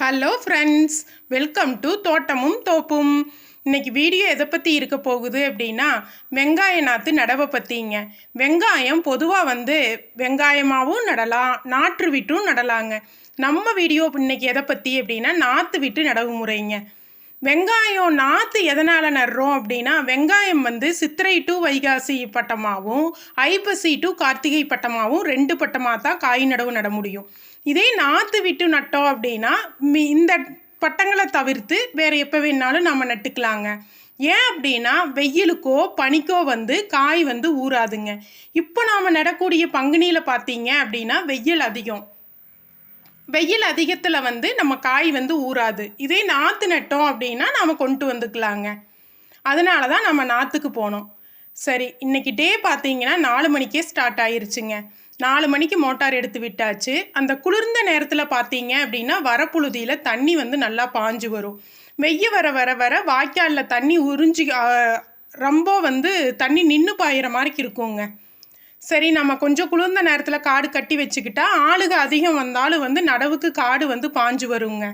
Hello friends welcome to தோட்டமும் தோப்பும் இன்றைக்கி வீடியோ எதை பற்றி இருக்க போகுது அப்படின்னா வெங்காய நாற்று நடவை பற்றிங்க வெங்காயம் பொதுவாக வந்து வெங்காயமாகவும் நடலாம் நாற்று விட்டும் நடலாங்க. நம்ம வீடியோ இன்னைக்கு எதை பற்றி அப்படின்னா நாற்று விட்டு நடவு முறைங்க. வெங்காயம் நாற்று எதனால் நடுறோம் அப்படின்னா வெங்காயம் வந்து சித்திரை டு வைகாசி பட்டமாகவும் ஐப்பசி டு கார்த்திகை பட்டமாகவும் ரெண்டு பட்டமாக தான் காய் நடவு நட முடியும். இதே நாற்று விட்டு நட்டோம் அப்படின்னா மி- இந்த பட்டங்களை தவிர்த்து வேறு எப்போ வேணாலும் நம்ம நட்டுக்கலாங்க. ஏன் அப்படின்னா வெயிலுக்கோ பனிக்கோ வந்து காய் வந்து ஊறாதுங்க. இப்போ நாம் நடக்கூடிய பங்குனியில் பார்த்தீங்க அப்படின்னா வெயில் அதிகம். வெயில் அதிகத்தில் வந்து நம்ம காய் வந்து ஊறாது. இதே நாற்று நட்டோம் அப்படின்னா நாம் கொண்டு வந்துக்கலாங்க. அதனால தான் நம்ம நாற்றுக்கு போனோம். சரி இன்னைக்கு டே பார்த்தீங்கன்னா நாலு மணிக்கே ஸ்டார்ட் ஆயிருச்சுங்க. நாலு மணிக்கு மோட்டார் எடுத்து விட்டாச்சு. அந்த குளிர்ந்த நேரத்தில் பார்த்தீங்க அப்படின்னா வரப்புழுதியில் தண்ணி வந்து நல்லா பாஞ்சு வரும். வெய்ய வர வர வர வாய்க்காலில் தண்ணி உறிஞ்சி ரொம்ப வந்து தண்ணி நின்று பாயிற மாதிரி இருக்குங்க. சரி நம்ம கொஞ்சம் குளிர்ந்த நேரத்தில் காடு கட்டி வச்சுக்கிட்டா ஆளுக அதிகம் வந்தாலும் வந்து நடவுக்கு காடு வந்து பாஞ்சு வருங்க.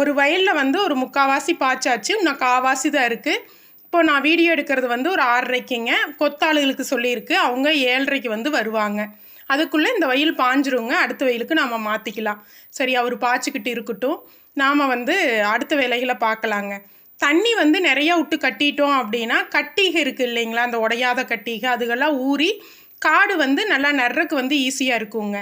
ஒரு வயலில் வந்து ஒரு முக்காவாசி பாய்ச்சாச்சு இன்னும் காவாசி தான் இருக்குது இப்போ நான் வீடியோ எடுக்கிறது வந்து ஒரு ஆறரைக்குங்க. கொத்தாளுகளுக்கு சொல்லியிருக்கு. அவங்க ஏழரைக்கு வந்து வருவாங்க. அதுக்குள்ளே இந்த வயல் பாஞ்சிருங்க. அடுத்த வயலுக்கு நாம் மாற்றிக்கலாம் சரி அவர் பாய்ச்சிக்கிட்டு இருக்கட்டும். நாம் வந்து அடுத்த வேலைகளை பார்க்கலாங்க. தண்ணி வந்து நிறையா விட்டு கட்டிட்டோம் அப்படின்னா கட்டிகை இருக்குது இல்லைங்களா? அந்த உடையாத கட்டிகை. அதுகெல்லாம் ஊறி காடு வந்து நல்லா நடுறக்கு வந்து ஈஸியாக இருக்குங்க.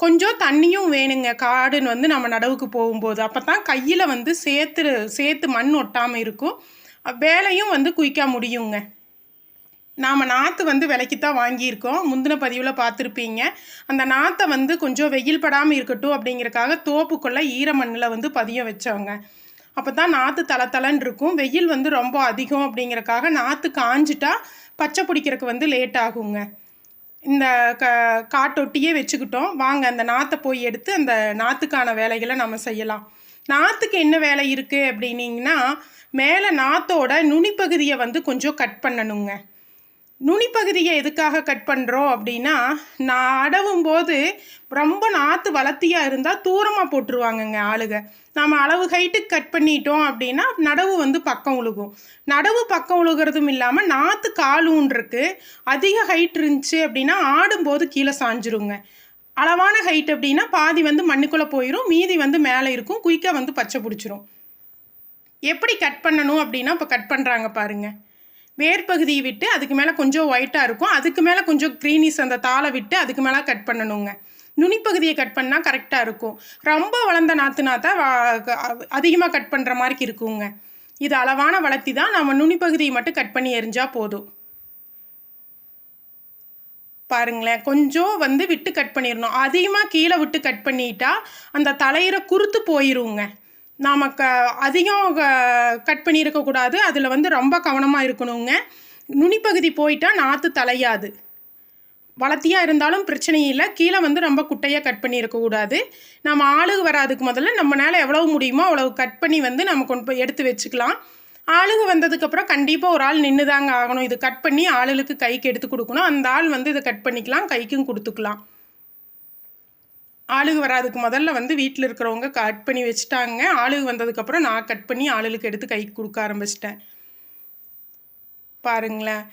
கொஞ்சம் தண்ணியும் வேணுங்க. காடுன்னு வந்து நம்ம நடவுக்கு போகும்போது. அப்போ தான் கையில் வந்து சேர்த்து சேர்த்து மண் ஒட்டாமல் இருக்கும். வேலையும் வந்து குயிக்காக முடியுங்க. நாம் நாற்று வந்து விலைக்கு தான் வாங்கியிருக்கோம். முந்தின பதிவில் பார்த்துருப்பீங்க. அந்த நாற்றை வந்து கொஞ்சம் வெயில் படாமல் இருக்கட்டும் அப்படிங்கிறக்காக தோப்புக்குள்ளே ஈரமண்ணில் வந்து பதியம் வச்சவங்க அப்போ தான் நாற்று தலை தலைன்னு இருக்கும். வெயில் வந்து ரொம்ப அதிகம் அப்படிங்கறக்காக நாற்று காஞ்சிட்டா பச்சை பிடிக்கிறதுக்கு வந்து லேட் ஆகுங்க. இந்த க காட்டொட்டியே வச்சுக்கிட்டோம். வாங்க அந்த நாற்றை போய் எடுத்து அந்த நாற்றுக்கான வேலைகளை நம்ம செய்யலாம். நாற்றுக்கு என்ன வேலை இருக்குது அப்படின்னீங்கன்னா மேலே நாற்றோட நுனிப்பகுதியை வந்து கொஞ்சம் கட் பண்ணணுங்க. நுனிப்பகுதியை எதுக்காக கட் பண்ணுறோம் அப்படின்னா நான் அடவும் போது ரொம்ப நாற்று வளர்த்தியாக இருந்தால் தூரமாக போட்டுருவாங்கங்க ஆளுக. நம்ம அளவு ஹைட்டுக்கு கட் பண்ணிட்டோம் அப்படின்னா நடவு வந்து பக்கம் உழுகும். நடவு பக்கம் உழுகிறதும் இல்லாமல் நாற்று காலுன்றிருக்கு அதிக ஹைட் இருந்துச்சு அப்படின்னா ஆடும்போது கீழே சாஞ்சிருங்க. அளவான ஹைட் அப்படின்னா பாதி வந்து மண்ணுக்குள்ளே போயிடும் மீதி வந்து மேலே இருக்கும் குயிக்காக வந்து பச்சை பிடிச்சிரும். எப்படி கட் பண்ணணும் அப்படின்னா இப்போ கட் பண்ணுறாங்க பாருங்கள் வேர்பகுதியை விட்டு அதுக்கு மேலே கொஞ்சம் ஒயிட்டாக இருக்கும். அதுக்கு மேலே கொஞ்சம் க்ரீனிஸ் அந்த தாளை விட்டு அதுக்கு மேலே கட் பண்ணணுங்க. நுனிப்பகுதியை கட் பண்ணால் கரெக்டாக இருக்கும். ரொம்ப வளர்ந்த நாற்றுனா தான் அதிகமாக கட் பண்ணுற மாதிரி இருக்குங்க. இது அளவான வளர்த்தி தான் நம்ம நுனிப்பகுதியை மட்டும் கட் பண்ணி எரிஞ்சால் போதும். பாருங்களேன் கொஞ்சம் வந்து விட்டு கட் பண்ணிடணும் அதிகமாக கீழே விட்டு கட் பண்ணிட்டா அந்த தலையிற குறுத்து போயிருங்க. நாம் க அதிகம் க- கட் பண்ணியிருக்கக்கூடாது. அதில் வந்து ரொம்ப கவனமாக இருக்கணுங்க. நுனிப்பகுதி போயிட்டால் நாற்று தலையாது. வளர்த்தியாக இருந்தாலும் பிரச்சனை இல்லை. கீழே வந்து ரொம்ப குட்டையாக கட் பண்ணியிருக்கக்கூடாது. நம்ம ஆளுக வராதுக்கு முதல்ல நம்மளால் எவ்வளவு முடியுமோ அவ்வளவு கட் பண்ணி வந்து நம்ம கொண்டு போய் எடுத்து வச்சுக்கலாம். ஆளுக வந்ததுக்கப்புறம் கண்டிப்பாக ஒரு ஆள் நின்று தாங்க ஆகணும். இது கட் பண்ணி ஆளுகளுக்கு கைக்கு எடுத்து கொடுக்கணும். அந்த ஆள் வந்து இதை கட் பண்ணிக்கலாம் கைக்கும் கொடுத்துக்கலாம். ஆளுங்க வராதுக்கு முதல்ல வந்து வீட்டில் இருக்கிறவங்க கட் பண்ணி வச்சுட்டாங்க. ஆளுங்க வந்ததுக்கப்புறம் நான் கட் பண்ணி ஆளுகளுக்கு எடுத்து கை கொடுக்க ஆரம்பிச்சிட்டேன். பாருங்களேன்.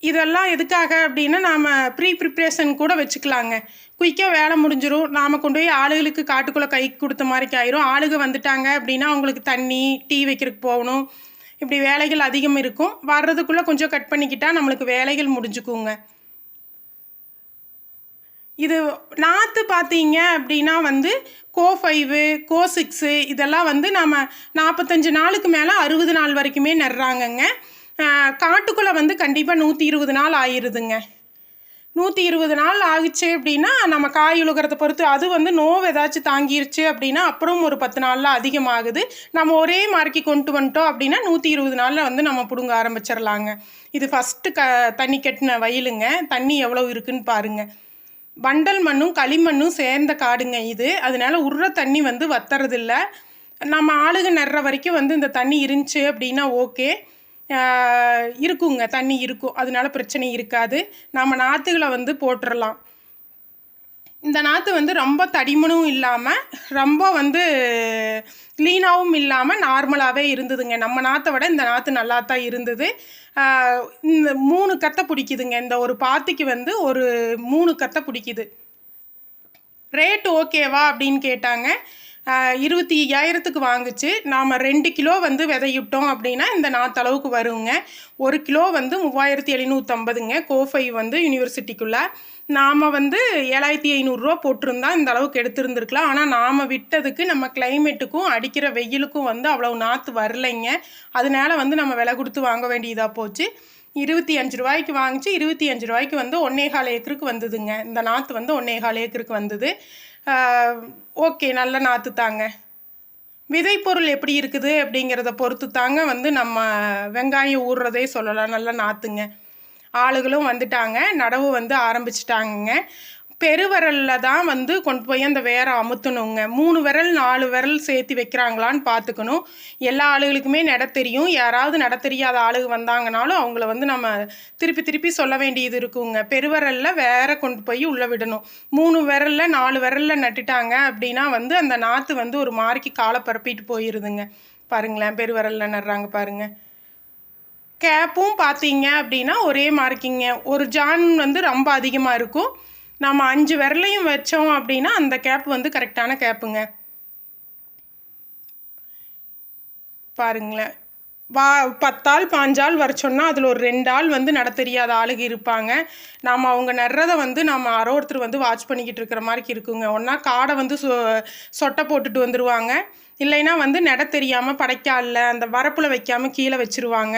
இதெல்லாம் எதுக்காக அப்படின்னா நாம் ப்ரீ ப்ரிப்ரேஷன் கூட வச்சுக்கலாங்க. குயிக்காக வேலை முடிஞ்சிடும் நாம் கொண்டு போய் ஆளுகளுக்கு காட்டுக்குள்ளே கை கொடுத்த மாதிரி ஆயிரும். ஆளுக வந்துட்டாங்க அப்படின்னா அவங்களுக்கு தண்ணி டீ வைக்கிறதுக்கு போகணும். இப்படி வேலைகள் அதிகம் இருக்கும். வர்றதுக்குள்ளே கொஞ்சம் கட் பண்ணிக்கிட்டால் நம்மளுக்கு வேலைகள் முடிஞ்சுக்குங்க. இது நாற்று பார்த்தீங்க அப்படின்னா வந்து கோ ஃபைவு கோ சிக்ஸு இதெல்லாம் வந்து நம்ம நாற்பத்தஞ்சு நாளுக்கு மேலே அறுபது நாள் வரைக்குமே நடுறாங்கங்க காட்டுக்குள்ளே வந்து கண்டிப்பாக நூற்றி இருபது நாள் ஆயிடுதுங்க நூற்றி இருபது நாள் ஆகிச்சு அப்படின்னா நம்ம காய் உழுகிறத பொறுத்து அது வந்து நோவு ஏதாச்சும் தாங்கிருச்சு அப்படின்னா அப்புறம் ஒரு பத்து நாளில் அதிகமாகுது. நம்ம ஒரே மார்க்கி கொண்டு வந்துட்டோம் அப்படின்னா நூற்றி இருபது நாளில் வந்து நம்ம பிடுங்க ஆரம்பிச்சிடலாங்க இது ஃபஸ்ட்டு க தண்ணி கட்டின வயலுங்க. தண்ணி எவ்வளோ இருக்குன்னு பாருங்கள் வண்டல் மண்ணும் களிமண்ணும் சேர்ந்த காடுங்க இது. அதனால உருற தண்ணி வந்து வத்துறதில்ல. நம்ம ஆளுக நடுற வரைக்கும் வந்து இந்த தண்ணி இருந்துச்சு அப்படின்னா ஓகே. இருக்குங்க. தண்ணி இருக்கும். அதனால பிரச்சனை இருக்காது. நம்ம நாற்றுகளை வந்து போட்டுடலாம் இந்த நாற்று வந்து ரொம்ப தடிமனும் இல்லாமல் ரொம்ப வந்து லீனாகவும் இல்லாமல் நார்மலாகவே இருந்ததுங்க. நம்ம நாற்றை விட இந்த நாற்று நல்லா தான் இருந்தது இந்த மூணு கத்தை பிடிக்குதுங்க. இந்த ஒரு பாத்திக்கு வந்து ஒரு மூணு கத்தை பிடிக்குது. ரேட் ஓகேவா அப்படின்னு கேட்டாங்க. இருபத்தி ஐயாயிரத்துக்கு வாங்குச்சு. நாம் ரெண்டு கிலோ வந்து விதையிட்டோம் அப்படின்னா இந்த நாத்தளவுக்கு வருங்க. ஒரு கிலோ வந்து மூவாயிரத்தி எழுநூற்றம்பதுங்க கோஃபை வந்து யூனிவர்சிட்டிக்குள்ளே. நாம் வந்து ஏழாயிரத்தி ஐநூறுரூவா போட்டிருந்தா இந்த அளவுக்கு எடுத்திருந்துருக்கலாம். ஆனால் நாம் விட்டதுக்கு நம்ம கிளைமேட்டுக்கும் அடிக்கிற வெயிலுக்கும் வந்து அவ்வளோ நாற்று வரலைங்க. அதனால வந்து நம்ம விலை கொடுத்து வாங்க வேண்டியதாக போச்சு. இருபத்தி அஞ்சு ரூபாய்க்கு வாங்கிச்சு. இருபத்தி அஞ்சு ரூபாய்க்கு வந்து ஒன்னேகால் ஏக்கருக்கு வந்ததுங்க. இந்த நாற்று வந்து ஒன்னேகால் ஏக்கருக்கு வந்தது. ஓகே நல்ல நாற்று தாங்க. விதைப்பொருள் எப்படி இருக்குது அப்படிங்கிறத பொறுத்து தாங்க வந்து நம்ம வெங்காயம் ஊறுறதே சொல்லலாம். நல்ல நாற்றுங்க ஆளுகளும் வந்துட்டாங்க. நடவு வந்து ஆரம்பிச்சிட்டாங்கங்க. பெருவிரலில் தான் வந்து கொண்டு போய் அந்த வேரை அமுத்தணுங்க. மூணு விரல் நாலு விரல் சேர்த்து வைக்கிறாங்களான்னு பார்த்துக்கணும். எல்லா ஆளுகளுக்குமே நட தெரியும். யாராவது நட தெரியாத ஆளுங்க வந்தாங்கனாலும் அவங்கள வந்து நம்ம திருப்பி திருப்பி சொல்ல வேண்டியது இருக்குங்க. பெருவிரலில் வேற கொண்டு போய் உள்ளே விடணும். மூணு விரலில் நாலு விரலில் நட்டுட்டாங்க அப்படின்னா வந்து அந்த நாற்று வந்து ஒரு மாறிக்கு காலை பரப்பிட்டு போயிடுதுங்க பாருங்களேன் பெருவிரலில் நடுறாங்க பாருங்கள் கேப்பும் பார்த்தீங்க அப்படின்னா ஒரே மார்க்கிங்க. ஒரு ஜான் வந்து ரொம்ப அதிகமாக இருக்கும். நம்ம அஞ்சு விரலையும் வச்சோம் அப்படின்னா அந்த கேப் வந்து கரெக்டான கேப்புங்க பாருங்களேன். வா பத்தாள் பாஞ்சாள் வர சொன்னால் அதில் ஒரு ரெண்டு ஆள் வந்து நட தெரியாத ஆளுங்க இருப்பாங்க. நாம் அவங்க நடுறதை வந்து நம்ம அரை ஒருத்தர் வந்து வாட்ச் பண்ணிக்கிட்டு இருக்கிற மாதிரி இருக்குங்க. ஒன்றா காடை வந்து சொ சொட்டை போட்டுட்டு வந்துடுவாங்க இல்லைன்னா வந்து நட தெரியாமல் படைக்காலில் அந்த வரப்பில் வைக்காமல் கீழே வச்சிருவாங்க.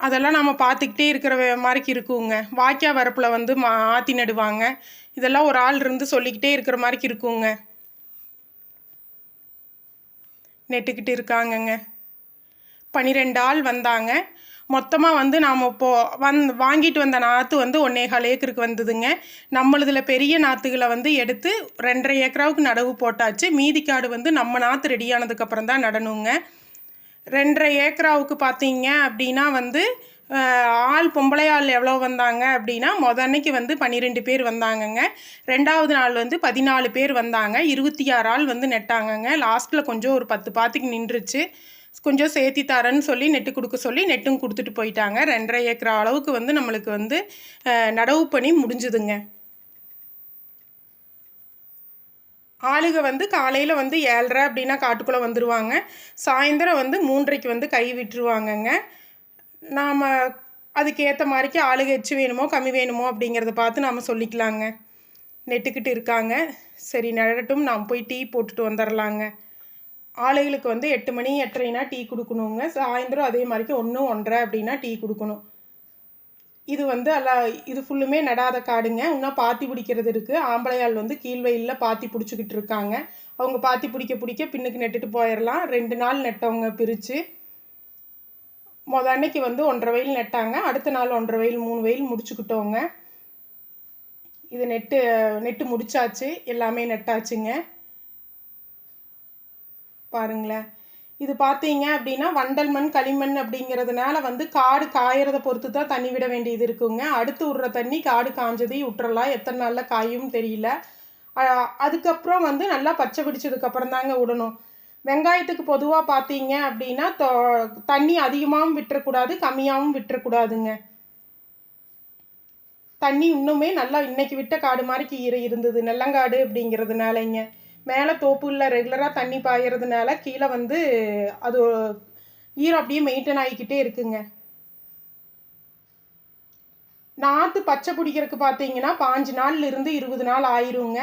அதெல்லாம் நம்ம பார்த்துக்கிட்டே இருக்கிற மாதிரி இருக்குங்க. வாய்க்கா வரப்பில் வந்து மா ஆற்றி நடுவாங்க. இதெல்லாம் ஒரு ஆள் இருந்து சொல்லிக்கிட்டே இருக்கிற மாதிரிக்கு இருக்குங்க. நெட்டுக்கிட்டு இருக்காங்கங்க. பன்னிரெண்டு ஆள் வந்தாங்க. மொத்தமாக வந்து நாம் இப்போது வந் வாங்கிட்டு வந்த நாற்று வந்து ஒன்னேகால் ஏக்கருக்கு வந்ததுங்க. நம்மளதில் பெரிய நாற்றுகளை வந்து எடுத்து ரெண்டரை ஏக்கராவுக்கு நடவு போட்டாச்சு. மீதி காடு வந்து நம்ம நாற்று ரெடியானதுக்கப்புறம் தான் நடணுங்க. ரெண்டரை ஏக்கராவுக்கு பார்த்தீங்க அப்படின்னா வந்து ஆள் பொம்பளை ஆள் எவ்வளோ வந்தாங்க அப்படின்னா மொத அன்னைக்கு வந்து பன்னிரெண்டு பேர் வந்தாங்கங்க. ரெண்டாவது நாள் வந்து பதினாலு பேர் வந்தாங்க. இருபத்தி ஆறு ஆள் வந்து நெட்டாங்கங்க. லாஸ்ட்டில் கொஞ்சம் ஒரு பத்து பாத்திக்கு நின்றுச்சு. கொஞ்சம் சேர்த்தி தரேன்னு சொல்லி நெட்டு கொடுக்க சொல்லி நெட்டும் கொடுத்துட்டு போயிட்டாங்க. ரெண்டரை ஏக்கர் அளவுக்கு வந்து நம்மளுக்கு வந்து நடவு பணி முடிஞ்சுதுங்க. ஆளுக வந்து காலையில் வந்து ஏழரை அப்படின்னா காட்டுக்குள்ளே வந்துடுவாங்க சாயந்தரம் வந்து மூன்றரைக்கு வந்து கை விட்டுருவாங்கங்க. நாம் அதுக்கேற்ற மாதிரிக்கு ஆளுக எச்சு வேணுமோ கம்மி வேணுமோ அப்படிங்கிறத பார்த்து நாம் சொல்லிக்கலாங்க. நெட்டுக்கிட்டு இருக்காங்க. சரி நடட்டும் நாம் போய் டீ போட்டுட்டு வந்துடலாங்க ஆளுகளுக்கு வந்து எட்டு மணி எட்டரைனா டீ கொடுக்கணுங்க. சாயந்தரம் அதே மாதிரிக்கு ஒன்று ஒன்றரை அப்படின்னா டீ கொடுக்கணும். இது வந்து எல்லாம் இது ஃபுல்லுமே நடாத காடுங்க. இன்னும் பாத்தி பிடிக்கிறது இருக்குது ஆம்பளையாள் வந்து கீழ்வயிலில் பாத்தி பிடிச்சிக்கிட்டு இருக்காங்க. அவங்க பாத்தி பிடிக்க பிடிக்க பின்னுக்கு நட்டுட்டு போயிடலாம் ரெண்டு நாள் நட்டவங்க பிரித்து மொதல் அன்னைக்கு வந்து ஒன்றரை வயல் நட்டாங்க. அடுத்த நாள் ஒன்றரை வயல் மூணு வயல் முடிச்சுக்கிட்டோங்க இது நெட்டு நெட்டு முடிச்சாச்சு. எல்லாமே நெட்டாச்சுங்க. பாருங்களேன். இது பார்த்தீங்க அப்படின்னா வண்டல் மண் களிமண் அப்படிங்கிறதுனால வந்து காடு காயறதை பொறுத்து தான் தண்ணி விட வேண்டியது இருக்குங்க. அடுத்து விட்ற தண்ணி காடு காஞ்சதையும் விட்டுறலாம் எத்தனை நாளில் காயும் தெரியல. அதுக்கப்புறம் வந்து நல்லா பச்சை பிடிச்சதுக்கப்புறம் தாங்க விடணும் வெங்காயத்துக்கு பொதுவாக பார்த்தீங்க அப்படின்னா தண்ணி அதிகமாகவும் விட்டுறக்கூடாது கம்மியாகவும் விட்டுறக்கூடாதுங்க. தண்ணி இன்னுமே நல்லா இன்னைக்கு விட்ட காடு மாதிரி கீரை இருந்தது நல்லங்காடு அப்படிங்கிறதுனாலங்க. மேலே தோப்புகளில் ரெகுலராக தண்ணி பாயறதுனால கீழே வந்து அது ஈரம் அப்படியே மெயின்டைன் ஆகிக்கிட்டே இருக்குங்க. நாற்று பச்சை பிடிக்கிறதுக்கு பார்த்தீங்கன்னா பாஞ்சு நாள்ல இருந்து இருபது நாள் ஆயிருங்க.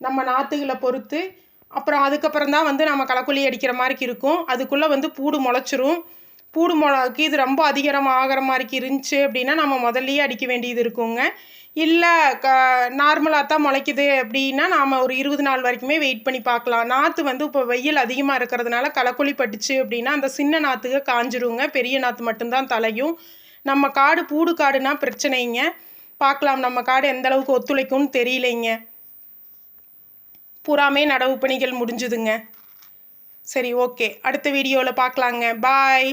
நம்ம நாற்றுகளை பொறுத்து. அப்புறம் அதுக்கப்புறம் தான் வந்து நம்ம களக்குழி அடிக்கிற மாதிரி இருக்கும். அதுக்குள்ளே வந்து பூடு முளைச்சிரும். பூடு மிளகாக்கு இது ரொம்ப அதிகரமாக ஆகிற மாதிரி இருந்துச்சு அப்படின்னா நம்ம முதல்லையே அடிக்க வேண்டியது இருக்குங்க. இல்லை க நார்மலாக தான் முளைக்குது அப்படின்னா நாம் ஒரு இருபது நாள் வரைக்குமே வெயிட் பண்ணி பார்க்கலாம். நாற்று வந்து இப்போ வெயில் அதிகமாக இருக்கிறதுனால களக்குழி பட்டுச்சு அப்படின்னா அந்த சின்ன நாற்றுக்கு காஞ்சிருங்க. பெரிய நாற்று மட்டும்தான் தலையும். நம்ம காடு பூடு காடுனா பிரச்சனைங்க. பார்க்கலாம் நம்ம காடு எந்த அளவுக்கு ஒத்துழைக்கும்னு தெரியலைங்க. பூராமே நடவு பணிகள் முடிஞ்சுதுங்க. சரி ஓகே அடுத்த வீடியோவில் பார்க்கலாங்க. பாய்